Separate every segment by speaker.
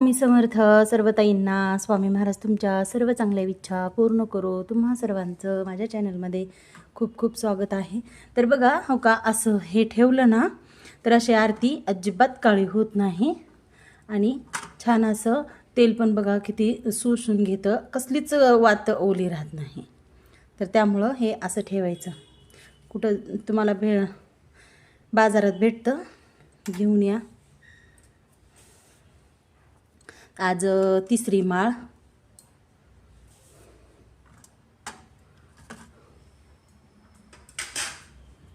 Speaker 1: मी समर्थ सर्वताईंना स्वामी महाराज तुमच्या सर्व चांगल्या इच्छा पूर्ण करो. तुम्हा सर्वांचं माझ्या चॅनलमध्ये खूप खूप स्वागत आहे. तर बघा हो का असं हे ठेवलं ना तर अशी आरती अजिबात काळी होत नाही. आणि छान असं तेल पण बघा किती सुसून घेतं. कसलीच वात ओली राहत नाही. तर त्यामुळं हे असं ठेवायचं. कुठं तुम्हाला भे बाजारात भेटतं घेऊन या. आज तिसरी माळ.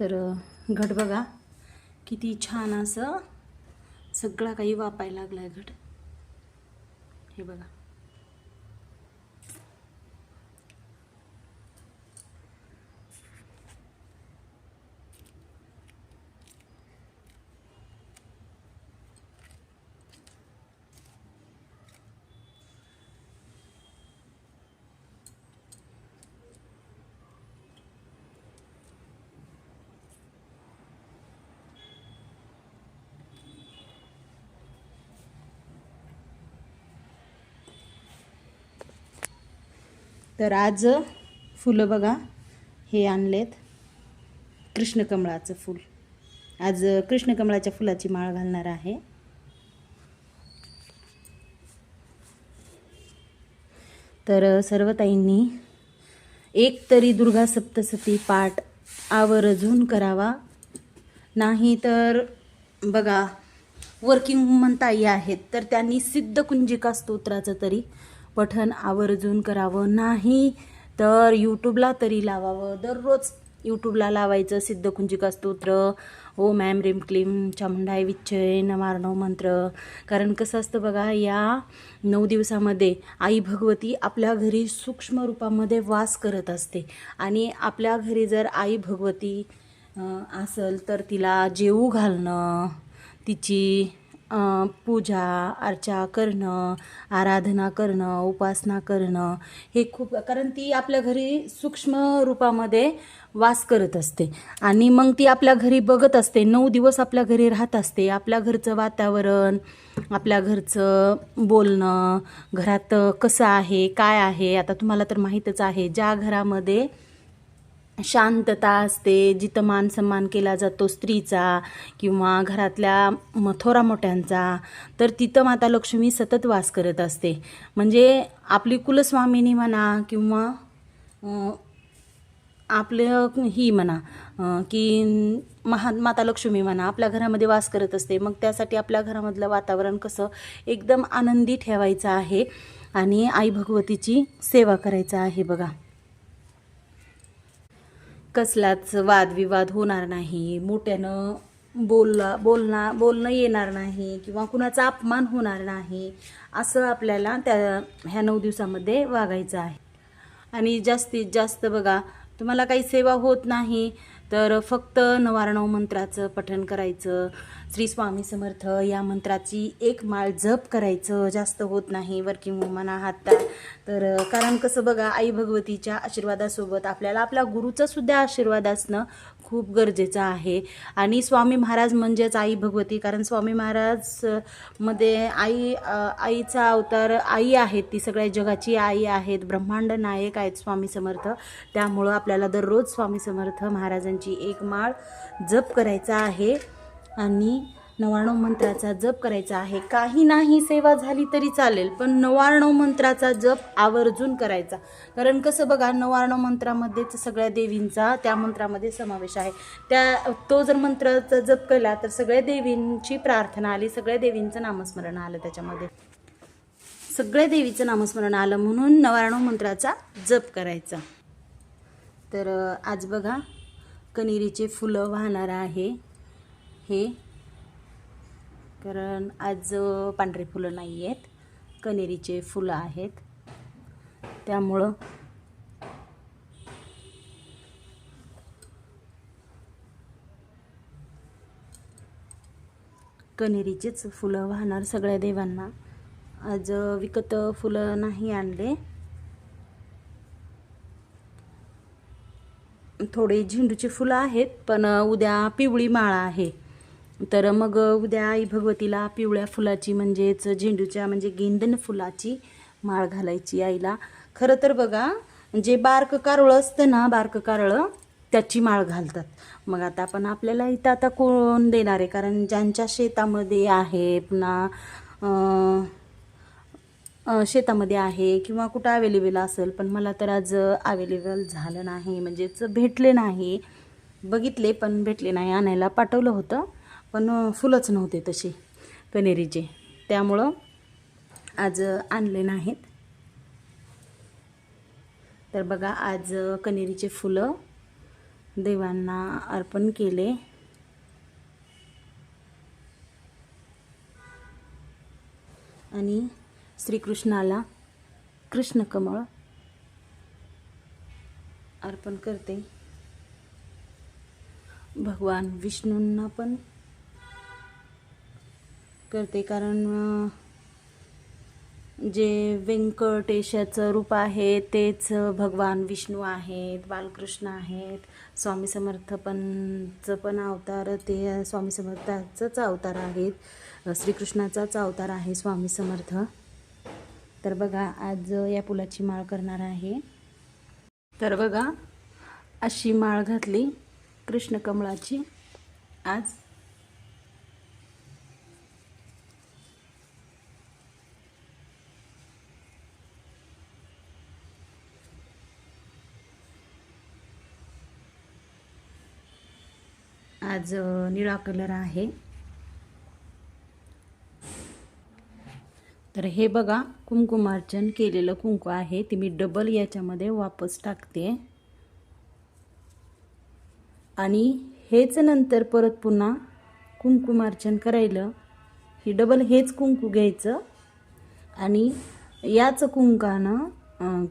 Speaker 1: तर घट बघा. किती छान असं सगळा काही वापायला लागलाय घट. हे बघा. तर आज फुलं बघा हे आणलेत. कृष्णकमळाचं फूल. आज कृष्णकमळाच्या फुलाची माळ घालणार आहे. तर सर्व ताईंनी एक तरी दुर्गा सप्तसती पाठ आवर्जून करावा. नाही तर बघा वर्किंग वुमन ताई आहेत तर त्यांनी सिद्ध कुंजिका स्तोत्राचं तरी पठन आवर्जून करावं नाही तर यूट्यूबला तरी लावावं. दररोज यूट्यूबला लावायचं सिद्धकुंजिका स्तोत्र. ओ मॅम रिम क्लीम चामुंडाय विच्छय नमार्णव मंत्र. कारण कसं असतं बघा या नऊ दिवसामध्ये आई भगवती आपल्या घरी सूक्ष्म रूपामध्ये वास करत असते. आणि आपल्या घरी जर आई भगवती असेल तर तिला जेवू घालणं तिची पूजा अर्चा करणं आराधना करणं उपासना करणं हे खूप कारण ती आपल्या घरी सूक्ष्म रूपामध्ये वास करत असते. आणि मग ती आपल्या घरी बघत असते. नऊ दिवस आपल्या घरी राहत असते. आपल्या घरचं वातावरण आपल्या घरचं बोलणं घरात कसं आहे काय आहे आता तुम्हाला तर माहीतच आहे ज्या घरामध्ये शांतता असते जिथं मान सन्मान केला जातो स्त्रीचा किंवा घरातल्या म थोरा मोठ्यांचा तर तिथं माता लक्ष्मी सतत वास करत असते. म्हणजे आपली कुलस्वामिनी म्हणा किंवा आपलं ही म्हणा की महा माता लक्ष्मी म्हणा आपल्या घरामध्ये वास करत असते. मग त्यासाठी आपल्या घरामधलं वातावरण कसं एकदम आनंदी ठेवायचं आहे आणि आई भगवतीची सेवा करायचं आहे बघा. कसलाच वादविवाद होणार नाही मोठ्यानं बोलला बोलणं बोलणं येणार नाही किंवा कुणाचा अपमान होणार नाही असं आपल्याला त्या ह्या नऊ दिवसामध्ये वागायचं आहे. आणि जास्तीत जास्त बघा तुम्हाला काही सेवा होत नाही तर फक्त नवारणव मंत्राचं पठण करायचं श्री स्वामी समर्थ या मंत्राची एक माळ जप करायचं जास्त होत नाही वर्किंग वुमन आहात तर कारण कसं बघा आई भगवतीच्या आशीर्वादासोबत आपल्याला आपल्या गुरुचा सुद्धा आशीर्वाद असणं खूप गरजेचं आहे. आणि स्वामी महाराज म्हणजेच आई भगवती कारण स्वामी महाराजमध्ये आई आईचा अवतार आई आहेत ती सगळ्या जगाची आई आहेत. ब्रह्मांड नायक आहेत स्वामी समर्थ. त्यामुळं आपल्याला दररोज स्वामी समर्थ महाराजांची एक माळ जप करायचा आहे. आणि नवाण्णव मंत्राचा जप करायचा आहे. काही नाही सेवा झाली तरी चालेल पण नवाण्णव मंत्राचा जप आवर्जून करायचा. कारण कसं बघा नवाण्णव मंत्रामध्येच सगळ्या देवींचा त्या मंत्रामध्ये समावेश आहे. त्या तो जर मंत्राचा जप केला तर सगळ्या देवींची प्रार्थना आली सगळ्या देवींचं नामस्मरण आलं त्याच्यामध्ये. सगळ्या देवीचं नामस्मरण आलं म्हणून नवाण्णव मंत्राचा जप करायचा. तर आज बघा कणेरीचे फुलं वाहणार आहे. हे कारण आज पांढरे फुलं नाही आहेत. कनेरीचे फुलं आहेत. त्यामुळं कनेरीचेच फुलं वाहणार सगळ्या देवांना. आज विकत फुलं नाही आणले. थोडे झेंडूचे फुलं आहेत पण उद्या पिवळी माळा आहे. तर मग उद्या आई भगवतीला पिवळ्या फुलाची म्हणजेच झेंडूच्या म्हणजे गेंदन फुलाची माळ घालायची आईला. खरं तर बघा जे बारक कारळं असतं ना बारक कारळं त्याची माळ घालतात. मग आता पण आपल्याला इथं आता कोण देणार आहे? कारण ज्यांच्या शेतामध्ये आहे पुन्हा शेतामध्ये आहे किंवा कुठं अवेलेबल असेल पण मला तर आज अवेलेबल झालं नाही. म्हणजेच भेटले नाही. बघितले पण भेटले नाही. आणायला पाठवलं होतं. पण फुलंच नव्हते तसे कनेरीचे. त्यामुळं आज आणले नाहीत. तर बघा आज कनेरीचे फुलं देवांना अर्पण केले. आणि श्रीकृष्णाला कृष्णकमळ अर्पण करते. भगवान विष्णूंना पण करते कारण जे व्यंकटेशाचं रूप आहे तेच भगवान विष्णू आहेत बालकृष्ण आहेत स्वामी समर्थ पणचं पण अवतार ते स्वामी समर्थाचंच अवतार आहेत श्रीकृष्णाचाच अवतार आहे स्वामी समर्थ. तर बघा आज या पुलाची माळ करणार आहे. तर बघा अशी माळ घातली कृष्ण कमळाची आज आज निळा कलर आहे. तर हे बघा कुंकुमार्चन केलेलं कुंकू आहे. ते मी डबल याच्यामध्ये वापस टाकते. आणि हेच नंतर परत पुन्हा कुंकुमार्चन करायला. हे डबल हेच कुंकू घ्यायचं. आणि याच कुंकानं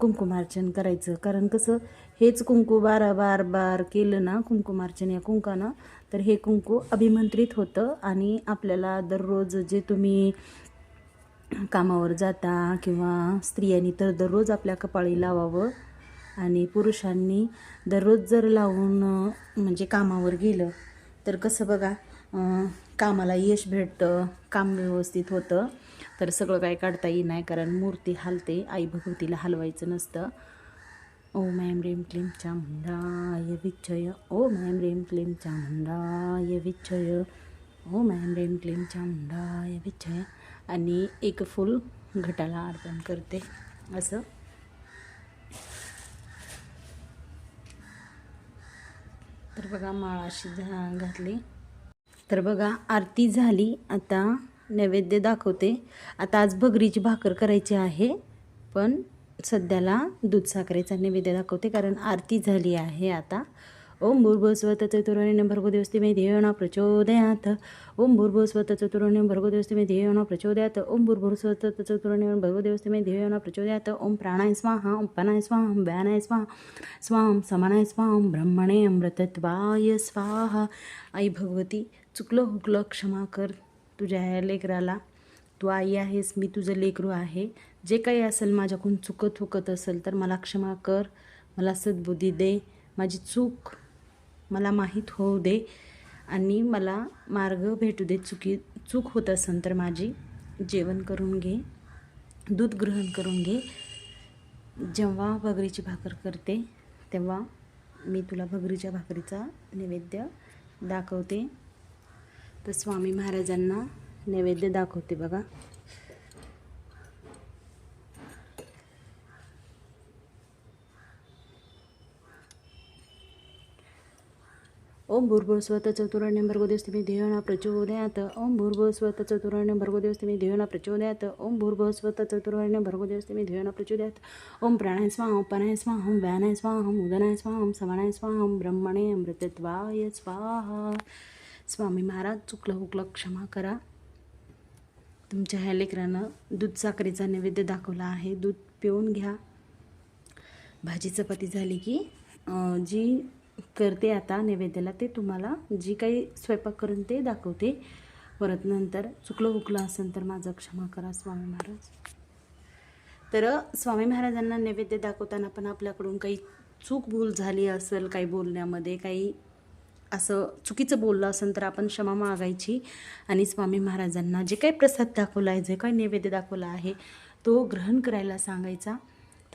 Speaker 1: कुंकुमार्चन करायचं. कारण कसं हेच कुंकू बार बार बार केलं ना कुंकुमार्चन या कुंकानं तर हे कुंकू अभिमंत्रित होतं आणि आपल्याला दररोज जे तुम्ही कामावर जाता किंवा स्त्रियांनी तर दररोज आपल्या कपाळी लावावं आणि पुरुषांनी दररोज जर लावून म्हणजे कामावर गेलं तर कसं बघा कामाला यश भेटतं काम व्यवस्थित होतं. तर सगळं काय काढता येई नाही कारण मूर्ती हलते आई भगवतीला हलवायचं नसतं. ओम ऐं ह्रीं क्लीं चामुंडाय विच्छय ओम ऐं ह्रीं क्लीं चामुंडाय विच्छय ओम ऐं ह्रीं क्लीं चामुंडाय विच्छय आणि एक फुल घटाला अर्पण करते असं. तर बघा माळ अशी झा घातली. तर बघा आरती झाली. आता नैवेद्य दाखवते. आता आज भगरीची भाकर करायची आहे पण सध्याला दूध साखरेचा नैवेद्य दाखवते कारण आरती झाली आहे आता. ओम भूर्भस्वत चतुर्वर्ण्यं भर्गोदेवस्ति मे ध्येयोना प्रचोदयात. ओम भूर्भस्वत चतुर्वर्ण्यं भर्गोदेवस्ति मे ध्येयोना प्रचोदयात. ओम भूर्भस्वत चतुर्वर्ण्यं भर्गोदेवस्ति मे ध्येयोना प्रचोदयात. ओम प्राणाय स्वाहा ओम पनाय स्वाहा व्यानाय स्वाहा स्वाम समानाय स्वाहा ब्रह्मणे अमृतत्वाय स्वाहा. आई भगवती चुकलं हुकलं क्षमा कर. तुझ्या या लेकराला तू आई आहेस मी तुझं लेकरू आहे. जे काही असेल माझ्याकडून चुकत हुकत असेल तर मला क्षमा कर मला सद्बुद्धी दे माझी चूक मला माहीत होऊ दे आणि मला मार्ग भेटू दे. चुकी चूक होत असेल तर माझी जेवण करून घे दूध ग्रहण करून घे. जेव्हा भगरीची भाकर करते तेव्हा मी तुला भगरीच्या भाकरीचा नैवेद्य दाखवते. तर स्वामी महाराजांना नैवेद्य दाखवते बघा. ओम भूर्भुवस्वत चतुर्ण्यं भर्गोदेवस्ति ध्येयोना प्रचोदयात. ओम भूर्भुवस्वत चतुर्ण्यं भर्गोदेवस्ति ध्येयोना प्रचोदयात. ओम भूर्भुवस्वत चतुर्ण्यं भर्गोदेवस्ति ध्येयोना प्रचोदयात. ओम प्राणाय स्वाहा ओम पनाय स्वाहा व्यानाय स्वाहा उदनाय स्वाहा ओम समानाय ब्रह्मणे अमृतत्वाय स्वाहा. स्वामी महाराज चुकलं हुकलं क्षमा करा. तुमच्या ह्या लेकरानं दूध साखरेचा नैवेद्य दाखवला आहे. दूध पिऊन घ्या. भाजी चपाती झाली की जी करते आता नैवेद्याला ते तुम्हाला जी काही स्वयंपाक करून ते दाखवते. परत नंतर चुकलं हुकलं असेल तर माझं क्षमा करा स्वामी महाराज. तर स्वामी महाराजांना नैवेद्य दाखवताना पण आपल्याकडून काही चूक भूल झाली असेल काही बोलण्यामध्ये काही असं चुकीचं बोललं असेल तर आपण क्षमा मागायची. आणि स्वामी महाराजांना जे काही प्रसाद दाखवला आहे जे काही नैवेद्य दाखवला आहे तो ग्रहण करायला सांगायचा.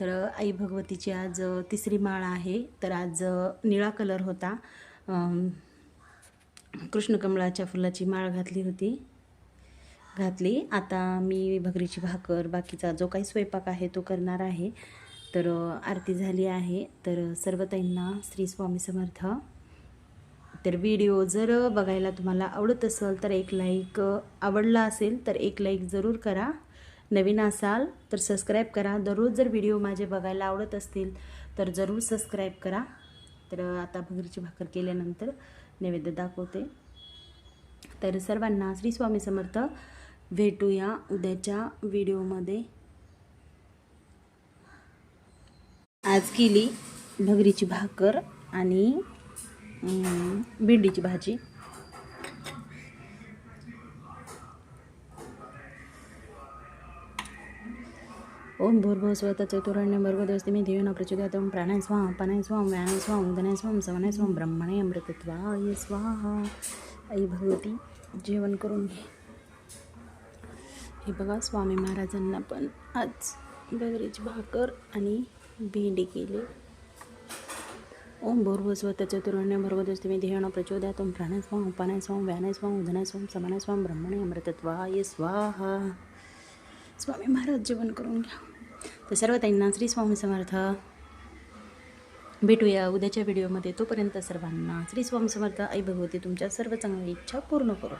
Speaker 1: तर आई भगवतीची आज तिसरी माळ आहे. तर आज निळा कलर होता. कृष्णकमळाच्या फुलाची माळ घातली होती. घातली. आता मी भगरीची भाकर बाकीचा जो काही स्वयंपाक आहे तो करणार आहे. तर आरती झाली आहे. तर सर्व ताईंना श्री स्वामी समर्थ. तर व्हिडिओ जर बघायला तुम्हाला आवडत असेल तर एक लाईक आवडला असेल तर एक लाईक जरूर करा. नवीन असाल तर सबस्क्राईब करा. दररोज जर व्हिडिओ माझे बघायला आवडत असतील तर जरूर सबस्क्राईब करा. तर आता भगरीची भाकर केल्यानंतर नैवेद्य दाखवते. तर सर्वांना श्री स्वामी समर्थ भेटूया उद्याच्या व्हिडिओमध्ये आज केली भगरीची भाकर आणि भेंडीची भाजी. ओम भूर्भुव स्वत चतुरण्य भर्गोदस्ति मे प्रचोदयात ओम प्राणाय स्वाहा पनाय स्वाम व्यानाय स्वाम उदनाय स्वाम सवनाय स्वाम ब्रह्मणे अमृतत्वाय स्वाहा आई भगवती जेवण करून घे. हे बघा स्वामी महाराजांना पण आज बगरीची भाकर आणि भेंडी केली. ओम भूर्भुव स्वत चतुरण्य भर्गोदस्ति मे देवेन प्रचोदयातं प्राणाय स्वाहा अपानाय स्वाहा व्यानाय स्वाहा उदनाय स्वाहा स्वाहा ब्रह्मणे अमृतत्वाय स्वाहा। स्वामी महाराज जेवण करून घ्या. तर सर्व त्यांना श्री स्वामी समर्थ. भेटूया उद्याच्या व्हिडिओमध्ये तोपर्यंत सर्वांना श्री स्वामी समर्थ. आई भगवती तुमच्या सर्व चांगल्या इच्छा पूर्ण करू